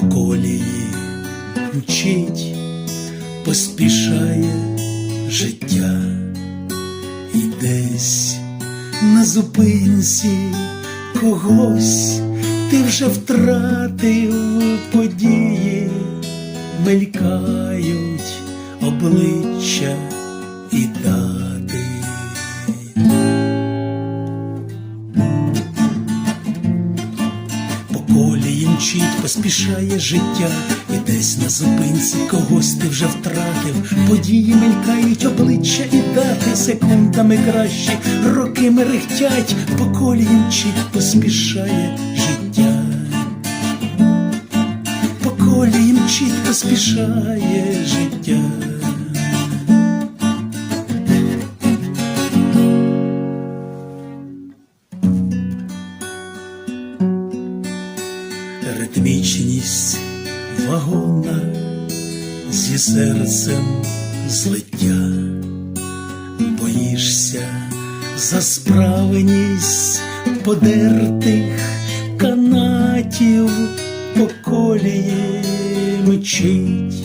по колії. Мчить, поспішає життя. І десь на зупинці когось ти вже втратив події, мелькають обличчя. Колії мчить, поспішає життя, і десь на зупинці когось ти вже втратив. Події мелькають обличчя і дати секундами кращі, роки мерехтять, поколінчі поспішає життя. поколінчі поспішає життя. Ритмічність вагона зі серцем злиття, боїшся за справеність подертих канатів по колії мчить.